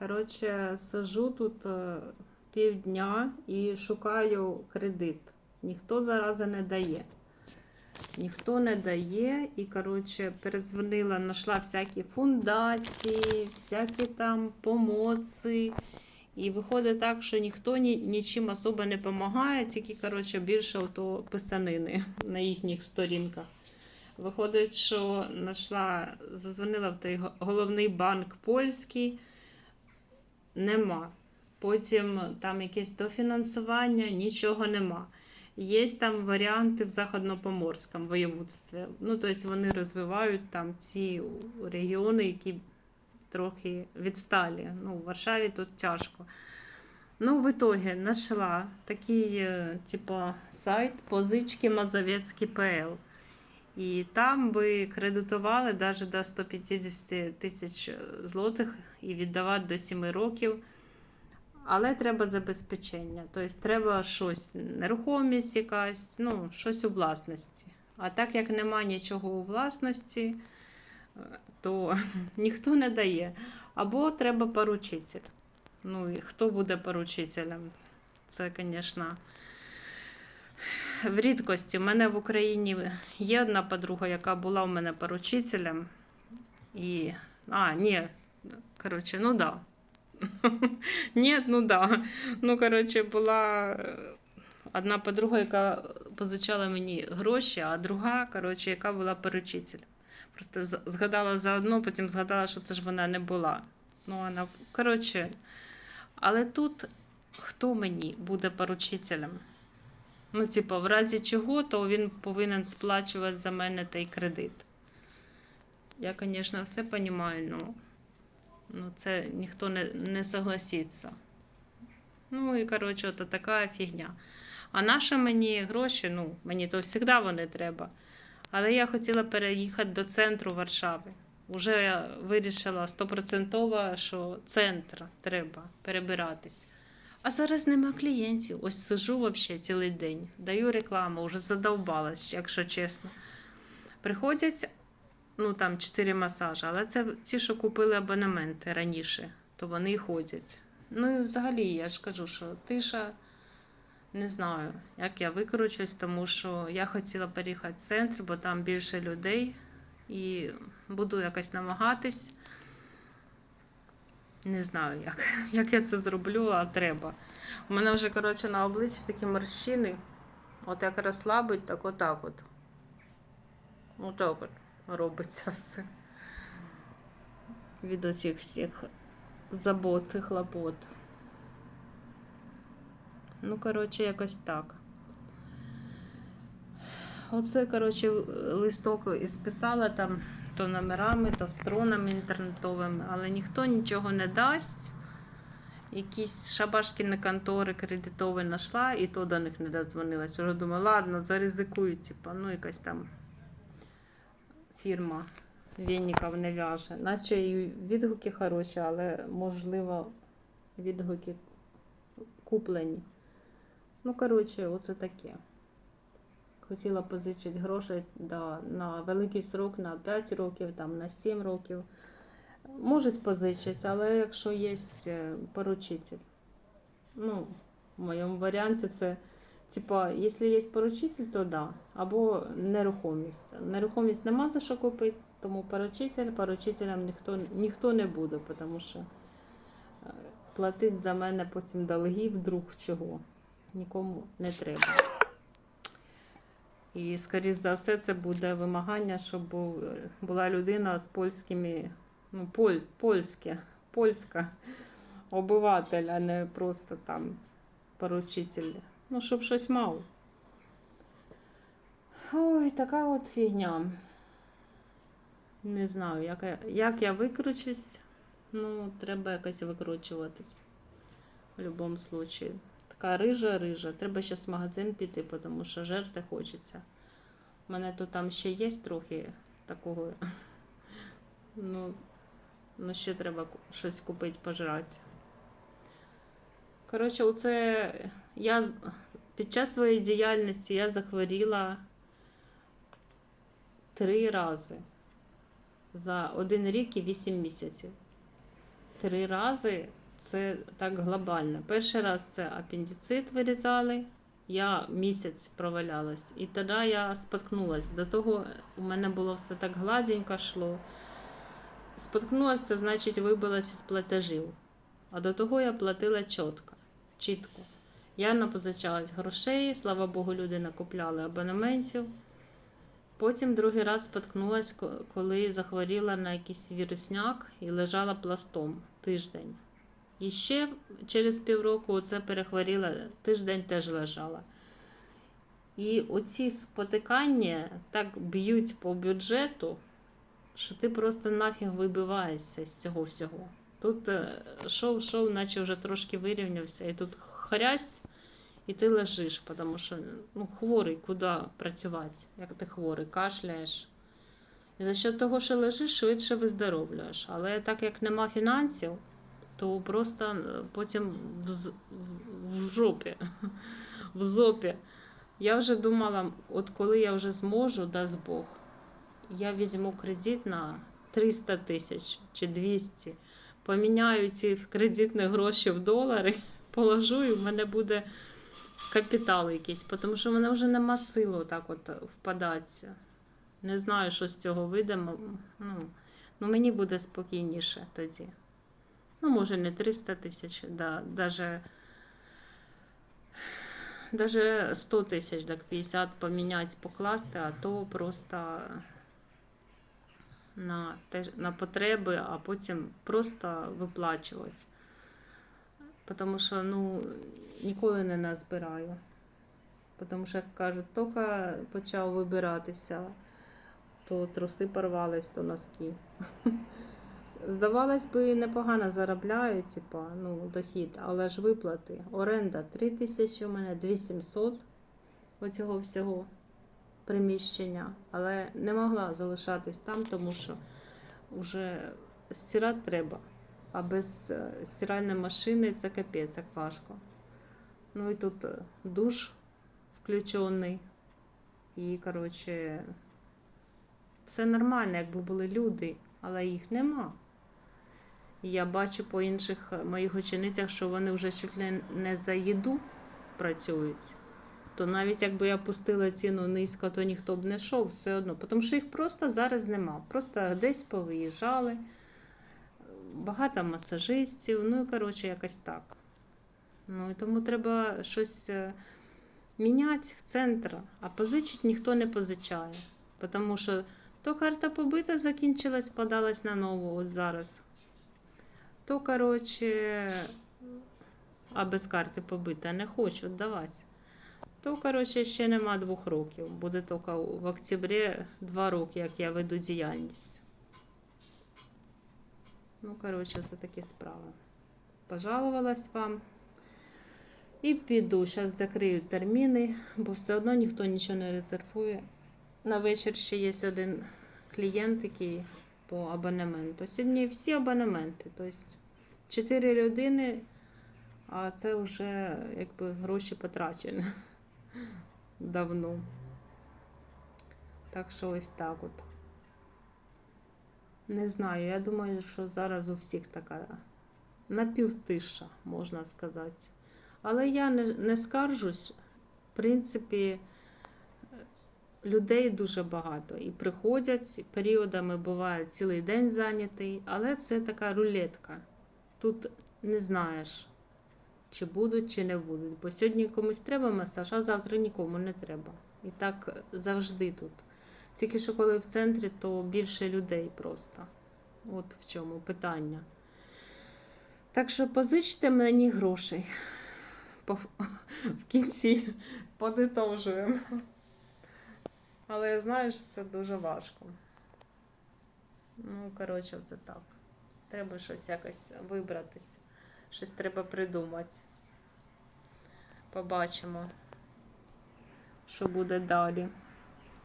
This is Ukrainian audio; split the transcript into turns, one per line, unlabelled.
Коротше, сижу тут е, півдня і шукаю кредит. Ніхто зарази не дає. Ніхто не дає. І, коротше, перезвонила, знайшла всякі фундації, всякі там помоци. І виходить так, що ніхто ні, нічим особо не допомагає, тільки коротше, більше ото писанини на їхніх сторінках. Виходить, що знайшла, зазвонила в той головний банк польський, нема. Потім там якесь дофінансування, нічого нема. Є там варіанти в Західнопоморському воєводстві. Ну, тобто вони розвивають там ці регіони, які трохи відсталі. Ну, в Варшаві тут тяжко. Ну, в итоге знайшла такий, типа, сайт позички Мазовецький.пл. І там би кредитували навіть до 150 тисяч злотих і віддавати до 7 років. Але треба забезпечення. Тобто треба щось, нерухомість якась, ну, щось у власності. А так як нема нічого у власності, е, то ніхто не дає. Або треба поручитель. Ну і хто буде поручителем? Це, звісно, в рідкості. У мене в Україні є одна подруга, яка була у мене поручителем. І. А, ні. Коротше, ну да. Ні, ну да. Ну, коротше, була е, одна подруга, яка позичала мені гроші, а друга, коротше, яка була поручителем. Просто згадала заодно, потім згадала, що це ж вона не була. Ну, вона, коротше, але тут хто мені буде поручителем? Ну, типу, в разі чого, то він повинен сплачувати за мене той кредит. Я, звісно, все розумію, але ну, це ніхто не, не согласиться. Ну і коротше, от така фігня. А наші мені гроші, ну, мені то завжди вони треба. Але я хотіла переїхати до центру Варшави. Уже вирішила стопроцентово, що центр треба перебиратись. А зараз нема клієнтів. Ось сижу взагалі цілий день, даю рекламу, вже задовбалась, якщо чесно. Приходять, ну там 4 масажі, але це ті, що купили абонементи раніше, то вони ходять. Ну і взагалі я ж кажу, що тиша. Не знаю, як я викручусь, тому що я хотіла переїхати в центр, бо там більше людей, і буду якось намагатись. Не знаю, як, як я це зроблю, а треба. У мене вже, коротше, на обличчі такі морщини. От як розслабить, так отак от. Отак от робиться все. Від оцих всіх забот і хлопот. Ну, коротше, якось так. Оце, коротше, листок ісписала там то номерами, то стронами інтернетовими, але ніхто нічого не дасть. Якісь шабашкіни контори кредитові знайшла, і то до них не дозвонилась. Уже думаю, ладно, заризикую, типу, ну якась там фірма Вінников не в'яже. Наче і відгуки хороші, але можливо відгуки куплені. Ну, коротше, оце таке. Хотіла позичити гроші да, на великий срок, на 5 років, там, на 7 років. Можуть позичити, але якщо є е, поручитель. Ну, в моєму варіанті це, типа, якщо є поручитель, то да. Або нерухомість. Нерухомість нема за що купити, тому поручитель, поручителем ніхто, ніхто не буде, тому що е, платить за мене потім долги вдруг чого. Нікому не треба. І, скоріш за все, це буде вимагання, щоб була людина з польськими, ну, поль, польське, польська обиватель, а не просто там поручитель. Ну, щоб щось мав. Ой, така от фігня. Не знаю, як я, як я викручусь. Ну, треба якось викручуватись. В будь-якому випадку. Така рижа-рижа. Треба зараз в магазин піти, тому що жерти хочеться. У мене тут там ще є трохи такого. Ну, ну ще треба щось купити, пожрати. Коротше, оце я під час своєї діяльності я захворіла три рази за один рік і вісім місяців. три рази це так глобально. Перший раз це апендицит вирізали. Я місяць провалялась, і тоді я споткнулась. До того у мене було все так гладенько йшло. Споткнулася, це значить вибилась із платежів. А до того я платила чітко. чітко. Я напозичалась грошей, слава Богу, люди накупляли абонементів. Потім другий раз споткнулась, ко- коли захворіла на якийсь вірусняк і лежала пластом тиждень. І ще через півроку це перехворіла, тиждень теж лежала. І оці спотикання так б'ють по бюджету, що ти просто нафіг вибиваєшся з цього всього. Тут е, шов, шов, наче вже трошки вирівнявся, і тут хрясь, і ти лежиш, тому що ну, хворий, куди працювати, як ти хворий, кашляєш. І за що того, що лежиш, швидше виздоровлюєш. Але так як нема фінансів, то просто потім в, в, в жопі, в зопі. Я вже думала, от коли я вже зможу, дасть Бог, я візьму кредит на 300 тисяч чи 200, поміняю ці кредитні гроші в долари, положу, і в мене буде капітал якийсь, тому що в мене вже нема сили так от впадатися. Не знаю, що з цього вийде. Ну, ну мені буде спокійніше тоді. Ну, може, не 300 тисяч, да, даже, даже 100 тисяч, так 50 поміняти, покласти, а то просто на, на потреби, а потім просто виплачувати. Тому що ну, ніколи не назбираю. Тому що, як кажуть, тільки почав вибиратися, то труси порвались, то носки. Здавалось би, непогано заробляю, типа, ну, дохід, але ж виплати. Оренда 3 тисячі у мене, 2700 оцього всього приміщення. Але не могла залишатись там, тому що вже стирати треба. А без е, стиральної машини це капець, як важко. Ну і тут е, душ включений. І, коротше, все нормально, якби були люди, але їх нема. Я бачу по інших е, моїх ученицях, що вони вже чуть не за їду працюють. То навіть якби я пустила ціну низько, то ніхто б не йшов все одно. Тому що їх просто зараз нема. Просто десь повиїжджали, багато масажистів, ну і коротше, якось так. Ну і тому треба щось е, міняти в центр, а позичить ніхто не позичає. Тому що то карта побита закінчилась, подалась на нову от зараз. То, коротше, а без карти побита не хочу віддавати. То, коротше, ще нема двох років. Буде тільки в октябрі два роки, як я веду діяльність. Ну, коротше, це такі справи. Пожалувалась вам. І піду. Зараз закрию терміни, бо все одно ніхто нічого не резервує. На вечір ще є один клієнт, який по абонементу. Сьогодні всі абонементи. Тобто 4 людини, а це вже якби гроші потрачені давно. Так що ось так от. Не знаю, я думаю, що зараз у всіх така напівтиша, можна сказати. Але я не, не скаржусь. В принципі, людей дуже багато. І приходять, періодами буває цілий день зайнятий, але це така рулетка. Тут не знаєш, чи будуть, чи не будуть. Бо сьогодні комусь треба масаж, а завтра нікому не треба. І так завжди тут. Тільки що коли в центрі, то більше людей просто. От в чому питання. Так що позичте мені грошей. В кінці подитожуємо. Але я знаю, що це дуже важко. Ну, коротше, це так. Треба щось якось вибратись. Щось треба придумати. Побачимо, що буде далі.